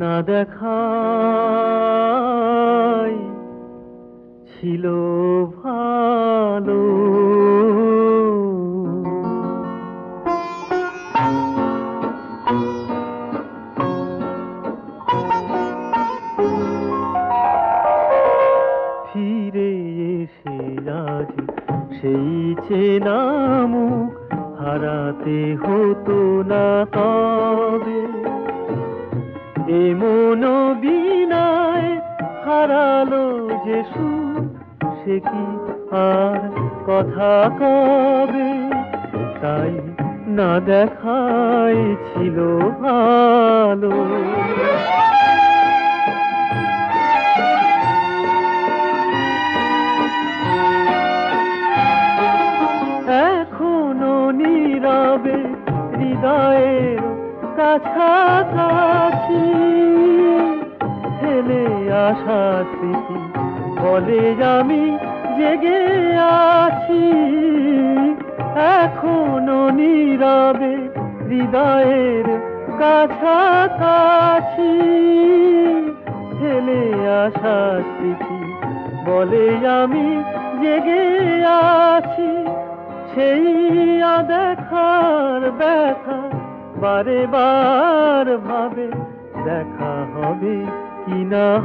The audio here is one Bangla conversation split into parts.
না দেখাই ছিল ভালো। ফিরে এসে আজ সেই চেনা মুখ হারাতে হতো না তবে এমন বিনায় হারালো যে সে কি আর কথা কবে? তাই না দেখাই ছিল ভালো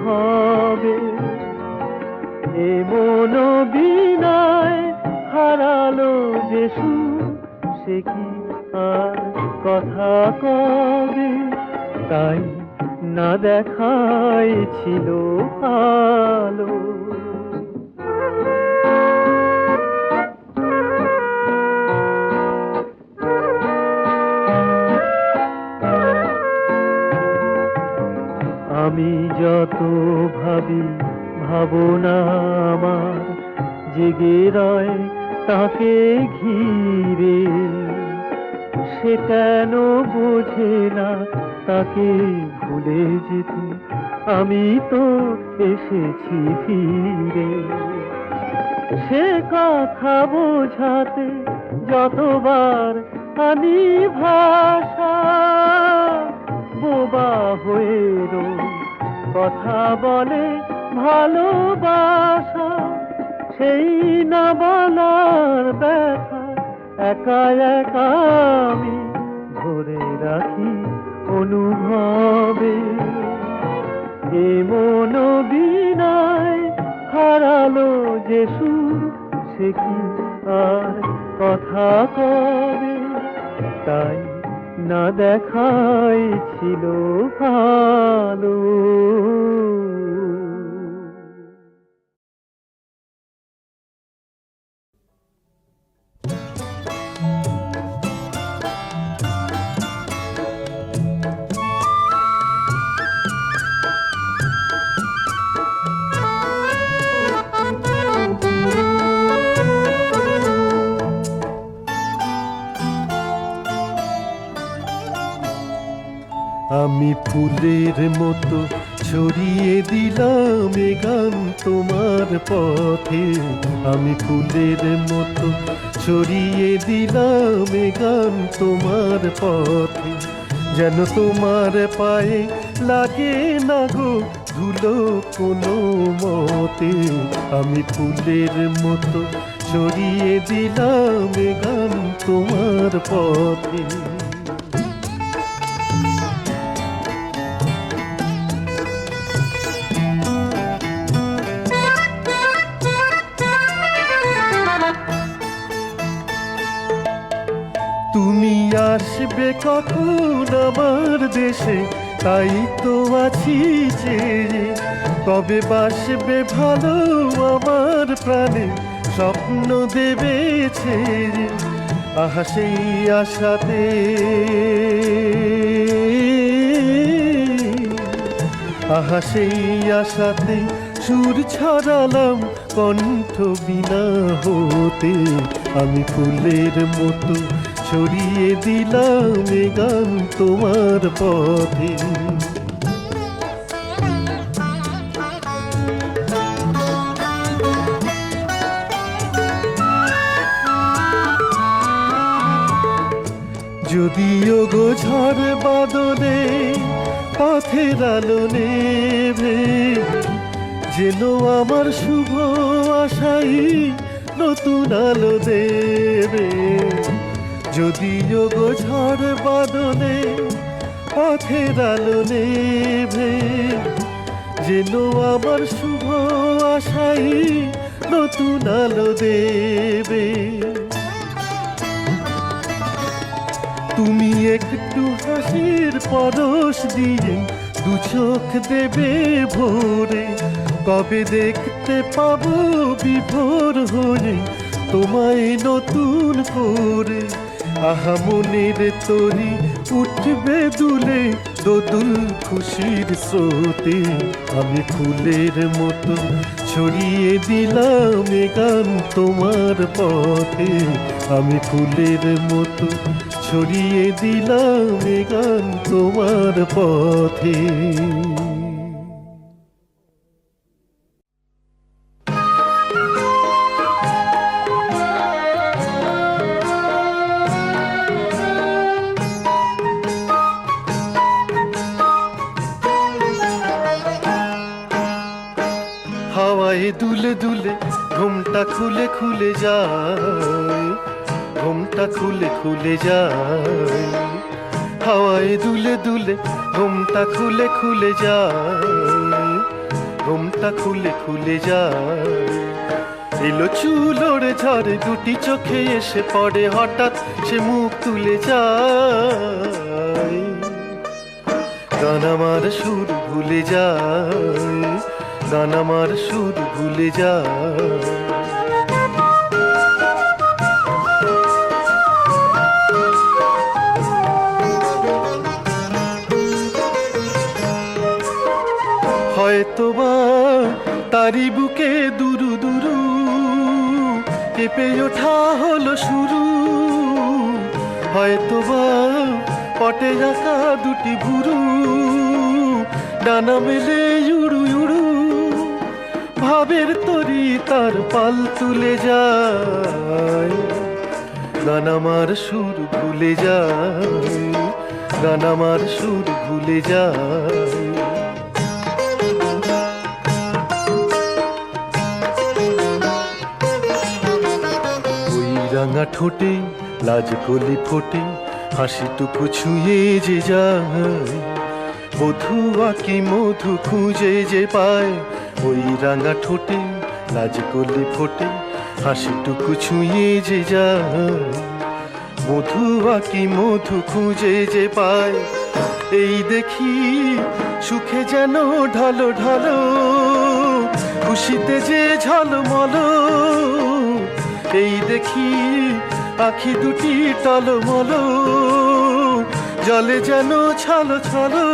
হবে? এ মন বিনায় হারালো যেসু, সে কি আর কথা কবে? তাই না দেখাই ছিল ভালো আমি যত ভাবি, ভাবনা আমার জেগে রয় তাকে ঘিরে। সে কেন বোঝে না তাকে ভুলে যেতে, আমি তো এসেছি ফিরে। সে কথা বোঝাতে যতবার আমি ভাষা বোবা হয়ে রই কথা বলে ভালোবাসা, সেই না বলার ব্যথা, একা একা আমি ধরে রাখি অনুভবে। এমন বিনায় হারালো যে সুর সে কি আর কথা কবে? তাই না দেখাই ছিল ভালো। ফুলের মতো ছড়িয়ে দিলাম এ গান তোমার পথে। আমি ফুলের মতো ছড়িয়ে দিলাম এ গান তোমার পথে। যেন তোমার পায়ে লাগে না গো ধুলো কোনো মতে। আমি ফুলের মতো ছড়িয়ে দিলাম গান তোমার পথে। কখন আমার দেশে, তাই তো আছি যে। কবে বাসবে ভালো আমার প্রাণে, স্বপ্ন দেবে ছেড়ে আহা সেই আশাতে। আহা সেই আশাতে সুর ছড়ালাম কণ্ঠ বিনা হতে। আমি ফুলের মতো ছড়িয়ে দিলাম গান তোমার পথে। যদিও গো ঝড় বাদলে পথের আলো নেভে, যেন আমার শুভ আশাই নতুন আলো দেবে। যদিও গো ঝড় বাদলে, পথের আলো নেভে। যেন আমার শুভ আশাই নতুন আলো দেবে। তুমি একটু হাসির পরশ দিয়ে দু চোখ দেবে ভোরে। কবে দেখতে পাবো বিভোর হয়ে তোমায় নতুন করে। আহা, মনের তরি উঠবে দুলে, দোদুল খুশির স্রোতে। আমি ফুলের মতো ছড়িয়ে দিলাম গান তোমার পথে। আমি ফুলের মতো ছড়িয়ে দিলাম গান তোমার পথে। হাওয়ায় দুলে দুলে, ঘুমটা খুলে খুলে যায়। ঘুমটা খুলে খুলে যায়। হাওয়ায় দুলে দুলে, ঘুমটা খুলে খুলে যায়। ঘুমটা খুলে খুলে যায়। এলো চুলোড়ে ঝড়ে দুটি চোখে এসে পড়ে, হঠাৎ সে মুখ তুলে যায়। গান আমার সুর ভুলে যায়। গান আমার সুর ভুলে যা। হয়তো বা তারি বুকে দুরু দুরু কেঁপে ওঠা হলো শুরু। হয়তো বা পটে রাখা দুটি ভুরু, ডানা মেলে উড়ু ভাবের তরি তার পাল তুলে যায়। গান আমার সুর ভুলে যায়, গান আমার সুর ভুলে যায়। ওই রাঙা ঠোঁটে, লাজ কলি ফোটে, হাসিটুকু ছুঁয়ে যে যায়। মধু আকি মধু খুঁজে যে পায় ওই রাঙা ঠোঁটে, লাজ কলি ফোটে, হাসিটুকু ছুঁয়ে যে যায়। মধু আকি মধু খুঁজে যে পায়, এই দেখি সুখে যেন ঢালো ঢালো, খুশিতে যে ঝলমল। এই দেখি আখি দুটি টলমল, জলে যেন ছলো ছলো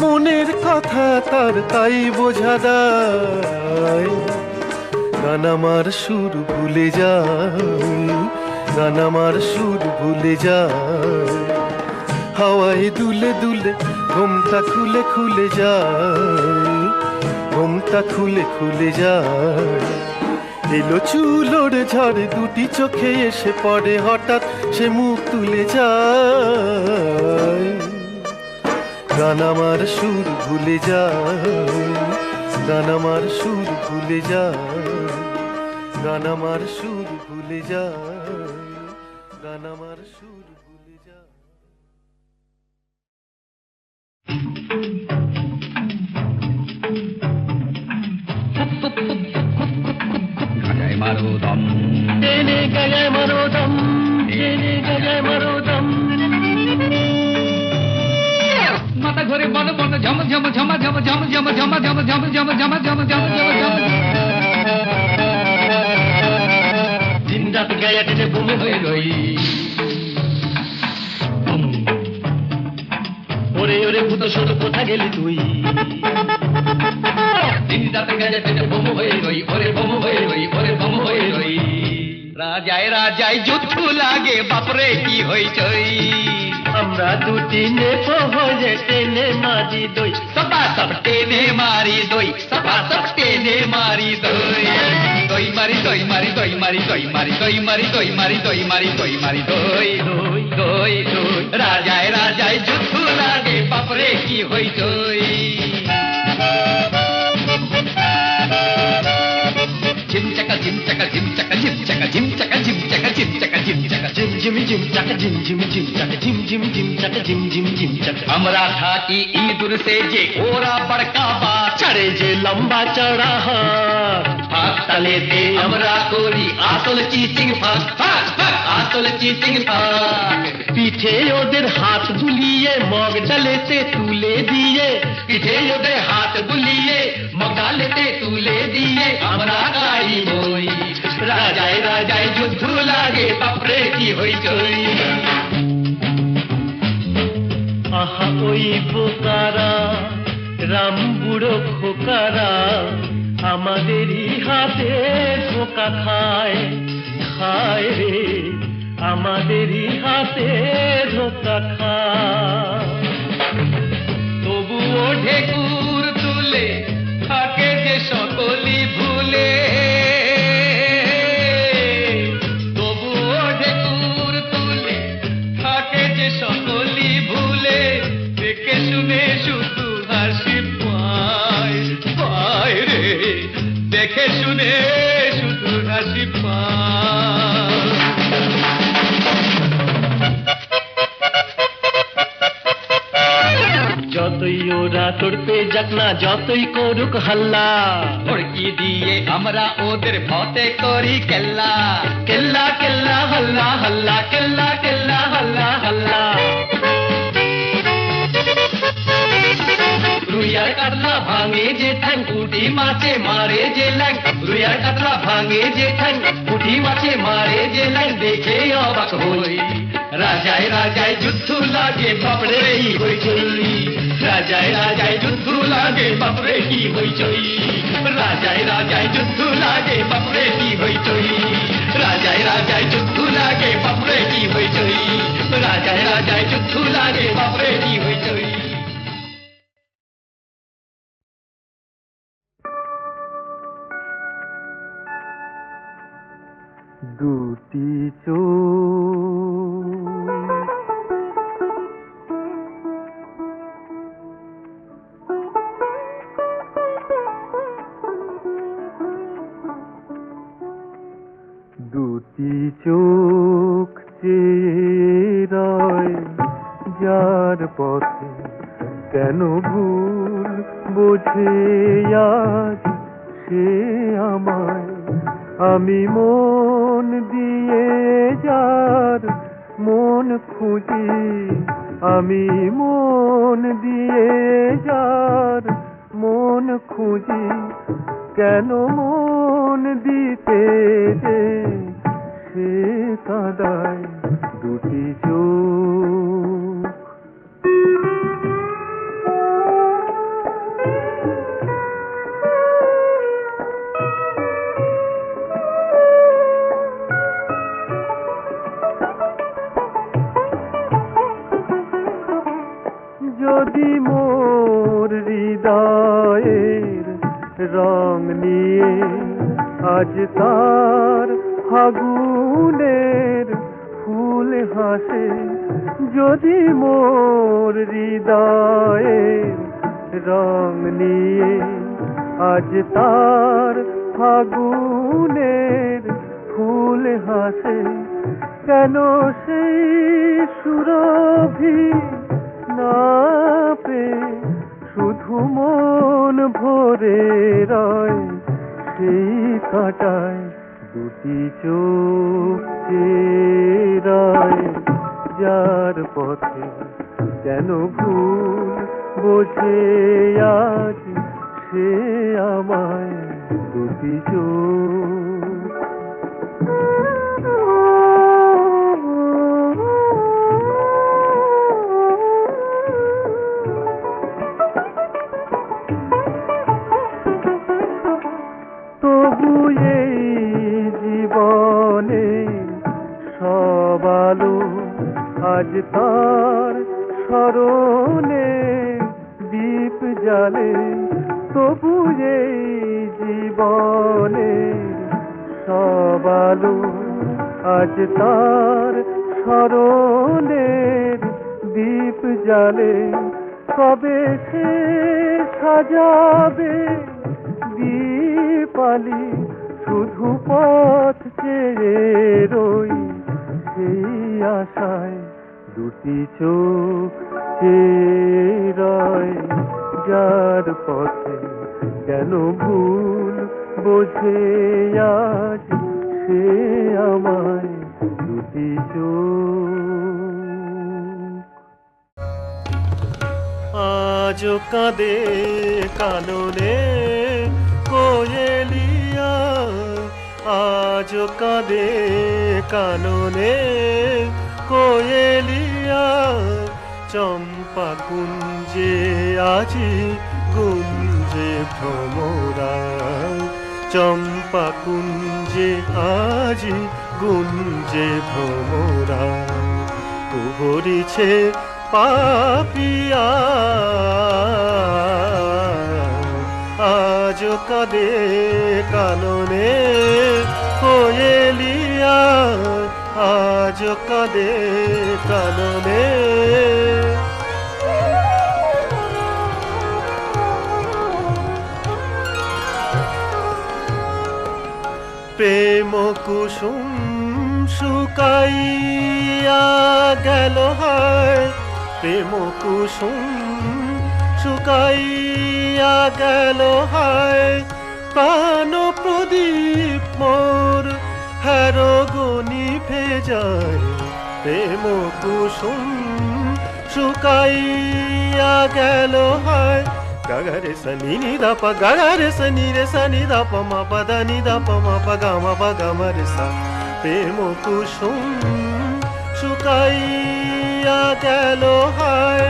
মনের কথা তার তাই বোঝা দায় গান আমার সুর ভুলে যায়, গান আমার সুর ভুলে যায়। হাওয়ায় দুলে দুলে ঘুমটা খুলে খুলে যায়, ঘুমটা খুলে খুলে যায়। এলো চুলোর ঝড় দুটি চোখে এসে পড়ে হঠাৎ সে মুখ তুলে যায়। গান আমার সুর ভুলে যায় গান আমার সুর ভুলে যায় গান আমার সুর ভুলে যায় গান আমার সুর ভুলে যায়। গাজায় মারো দম গজায় মারো দম গজায় মারো দম মাথা ঘরে বন বন ঝম ঝম ঝমা ঝম ঝম ঝম ঝমা ঝম ঝম ঝম ঝমা ঝম ঝম ঝম দিন রাজায় রাজায় যুদ্ধ লাগে বাপরে কি হইচই আমরা তোরা দুটি নেপো হয়ে টেনে মারি দই সপা সপ টেনে মারি দই সপা সপ টেনে মারি দই দই মারি দই মারি দই মারি দই মারি দই মারি দই মারি দই মারি দই মারি দই দই দই দই রাজায় রাজায় যুদ্ধ লাগে বাপরে কি হই দই ঝিম চাকা ঝিম চাকা ঝিম চাকা जिम जिम जिम चक जिम जिम जिम चक जिम जिम जिम चक जिम जिम जिम चक हमरा था कि ईदुर से जे ओरा बड़का बा चढ़े जे लंबा चढ़ा पीछे उधर हाथ बुलिए, मग डलेते तूले दिए। पीछे उधर हाथ बुलिए, मग डालेते तूले दिए। हमरा गाई होई, राजाए राजाए युद्ध लागे पपरे की होई चोई आहा ओई बोकारा, राम बुड़ो खोकारा আমাদেরই হাতে ধোকা খায় খায় রে। আমাদেরই হাতে ধোকা খায় তবুও ঢেকুর যতই ওরা তোড়পে যাক না যতই করুক হাল্লা ভড়কি দিয়ে আমরা ওদের ফতে করি কেল্লা কেল্লা কেল্লা হল্লা হল্লা কেল্লা কেল্লা হল্লা হল্লা রুইয়ার কাতলা ভাঙে যে ঠ্যাং পুটি মাছে মারে যে ল্যাং রুইয়ার কাতলা ভাঙে যে ঠ্যাং পুটি মাছে মারে যে ল্যাং দেখে অবাক হই राजाय राजाय जुद्धू लागे बापड़े ही होई चोरी। राजाय राजाय जुद्धू लागे बापड़े ही होई चोरी। राजाय राजाय जुद्धू लागे बापड़े ही होई चोरी। राजाय राजाय जुद्धू लागे बापड़े ही होई चोरी। राजाय राजाय जुद्धू लागे बापड़े ही दूती যার পথে কেন ভুল বোঝে আজ সে আমায়? আমি মন দিয়ে যার মন খুঁজি, আমি মন দিয়ে যার মন খুঁজি। কেন মন দিতে সে কাদায়? রং নিয়ে আজ তার ফাগুনের ফুল হাসে যদি মোর হৃদয়ের রং নিয়ে আজ তার ফাগুনের ফুল হাসে কেন সেই সুরভি না সেই কাটায়, দুটি চোখ চেরায়। যার পথে কেন ভুল বোঝে আজ, সে আমায় দুটি চোখ আজ তার স্মরণে দীপ জালে তবু এই জীবনে সব আলো আজ তার স্মরণের দীপ জালে কবে সে সাজাবে দীপালি? শুধু পথ চেয়ে রই সেই আশায়। দুটি চোখ রয় যার পথে কেন ভুল বোঝে আজ সে আমায় দুটি চোখ। আজ কাঁদে কাননে কোয়েলিয়া। আজ কাঁদে কাননে কোয়েলিয়া চম্পা কুঞ্জে আজি গুঞ্জে ভ্রমরা চম্পা কুঞ্জে আজি গুঞ্জে ভ্রমরা কুহরিছে পাপিয়া। আজ কাদে কাননে কোয়েলিয়া আজ কাদে কাননে। প্রেম কুসুম শুকাইয়া গেল হায়। প্রেম কুসুম শুকাইয়া গেল হায়। প্রাণ প্রদীপ মোর হ্যারো গনি যায়, প্রেম কুসুম শুকাইয়া গেল হায়। গগরে সনি নি দা পা গগরে সনি রে সনি দা প মা পা দা নি দা প মা পা গা মা পা গা মা রে সা প্রেম কুসুম শুকাইয়া গেল হায়।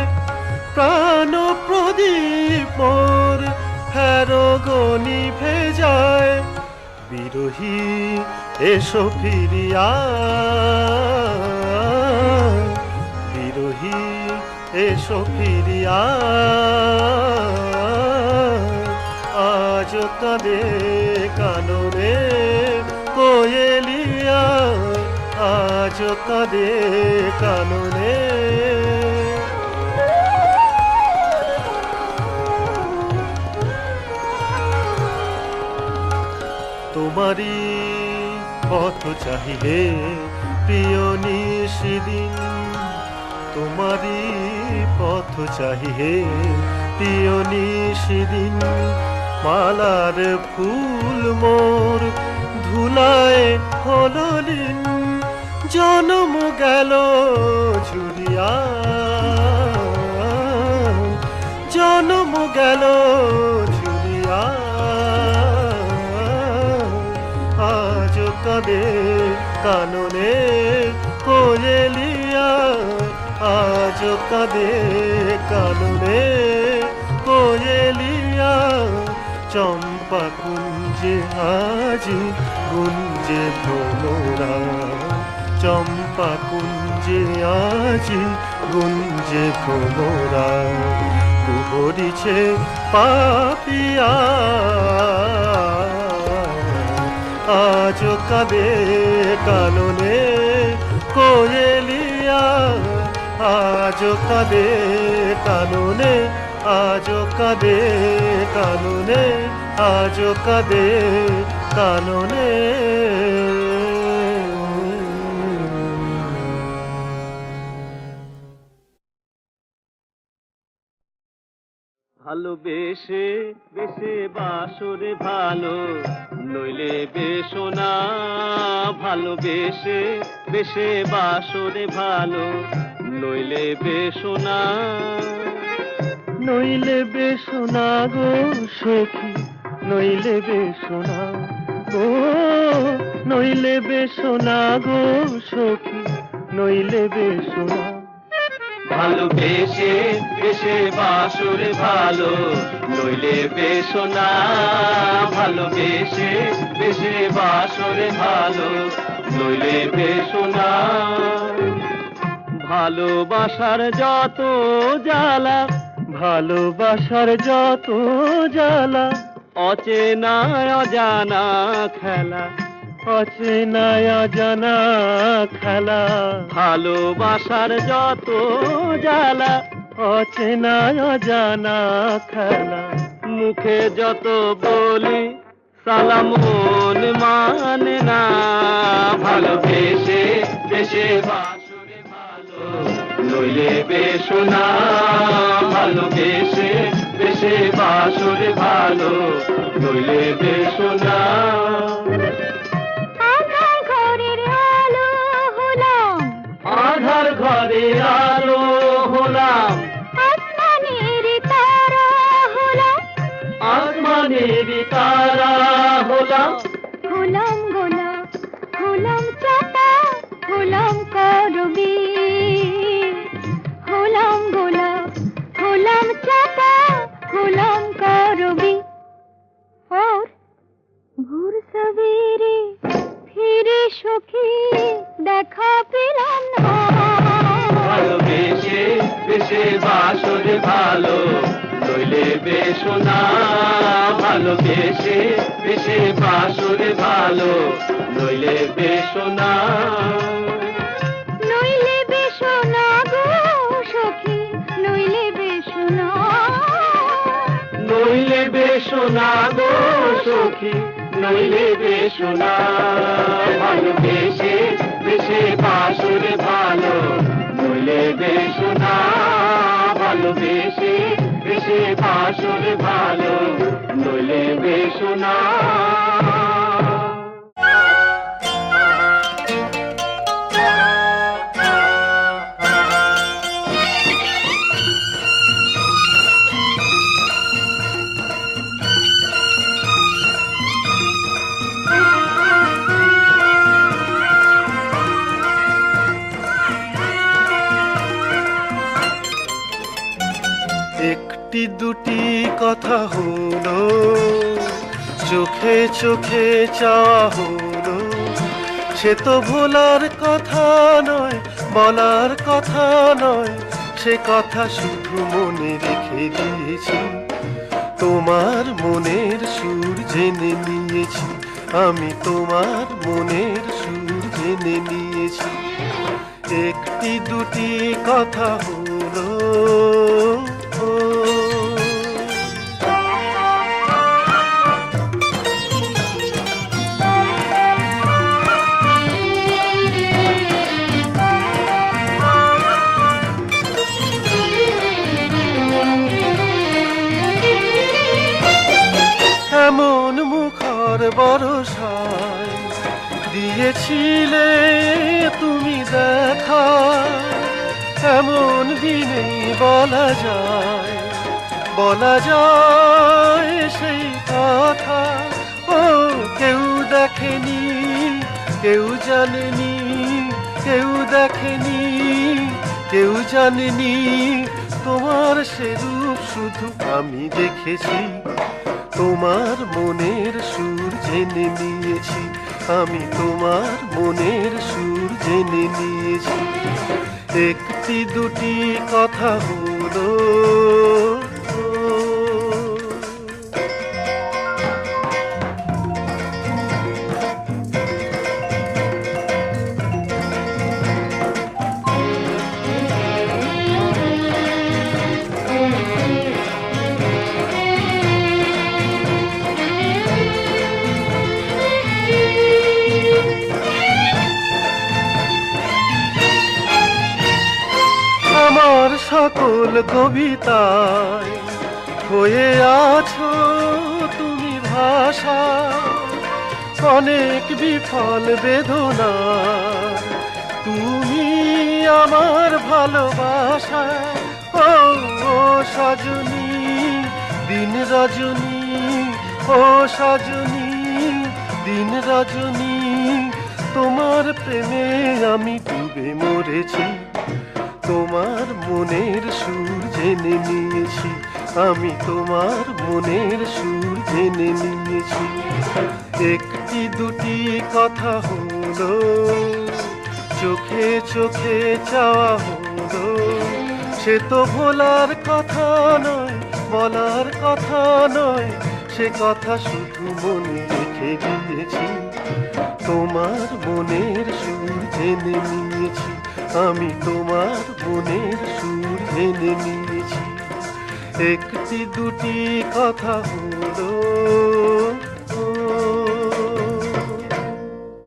প্রাণ প্রদীপ মোর হ্যারো গনি ভেজায়। বিরোহী এসো ফিরিয়া। বিরোহী এসো ফিরিয়া। আজ কাঁদে কাননে কোয়েলিয়া। আজ কাঁদে কাননে তোমারই পথ চাহিলে প্রিয় নিশিদিন। তোমারই পথ চাহিলে প্রিয় নিশিদিন। মালার ফুল মোর ধুলায় হললিন। জনম গেল ঝুরিয়া জনম গেল কাঁদে কাননে কোয়েলিয়া আজ কাঁদে কাননে কোয়েলিয়া চম্পা কুঞ্জে আজি গুঞ্জে ভ্রমরা চম্পা কুঞ্জে আজি গুঞ্জে ভ্রমরা কুহরিছে পাপিয়া আজ কাঁদে কাননে কোয়েলিয়া আজ কাঁদে কাননে আজ কাঁদে কাননে আজ কাঁদে কাননে। ভালোবেসে, বেসে বাসরে ভালো। নইলে বেসো না, ভালোবেসে, বেসে বাসরে ভালো। নইলে বেসো না, নইলে বেশোনা গো সখী। নইলে বেশোনা গো, নইলে বেশোনা গো সখী। নইলে বেশোনা ভালোবেসে বেসে বাসরে ভালো। নইলে বেসো না ভালোবেসে বেসে বাসরে ভালো। নইলে বেসো না। ভালোবাসার যত জ্বালা, ভালোবাসার যত জ্বালা, অচেনা, অজানা খেলা। অচেনা অজানা খেলা। ভালোবাসার যত জ্বালা অচেনা অজানা খেলা। মুখে যত বলি সালামন মানে না। ভালোবেসে বেশে বাসরে ভালো নইলে বেশো না। ভালোবেসে বেশে বাসরে ভালো নইলে বেশো না। সখী দেখা পেলাম না। ভালোবেসে বেশে বাসরে ভালো নইলে বেশো না। ভালোবেসে বেশে বাসরে ভালো নইলে বেশো না। নইলে বেশো না গো সখী। নইলে বেশো না ভালোবেসে বেশে বাসরে ভালো। নইলে বেশো না ভালোবেসে বেশে বাসরে ভালো। নইলে বেশো একটি দুটি কথা হলো, চোখে চোখে চাওয়া হলো। সে তো ভোলার কথা নয়, বলার কথা নয়, সে কথা শুধু মনে রেখে দিয়েছি। তোমার মনের সুর জেনে নিয়েছি, আমি তোমার মনের সুর জেনে নিয়েছি। একটি দুটি কথা হলো বরসায় দিয়েছিলে তুমি দেখা। এমন দিনে বলা যায় বলা যায় সেই কথা। ও, কেউ দেখেনি, কেউ জানেনি, কেউ দেখেনি, কেউ জানেনি তোমার সে রূপ শুধু আমি দেখেছি। তোমার মনের সুর জেনে নিয়েছি, আমি তোমার মনের সুর জেনে নিয়েছি। একটি দুটি কথা হলো কবিতায় হয়ে আছো তুমি ভাষা। অনেক বিফল বেদনা, তুমি আমার ভালোবাসা ও সজনী, দিন রজনী, ও সজনী, দিন রজনী, তোমার প্রেমে আমি ডুবে মরেছি। তোমার মনের সুর জেনে নিয়েছি, আমি তোমার মনের সুর জেনে নিয়েছি। একটি দুটি কথা হলো, চোখে চোখে চাওয়া হলো, সে তো ভোলার কথা নয়, বলার কথা নয়, সে কথা শুধু মনে রেখে দিয়েছি। তোমার মনের সুর জেনে নিয়েছি। আমি তোমার মনের সুর এনে নিয়েছি। একটি দুটি কথা হলো।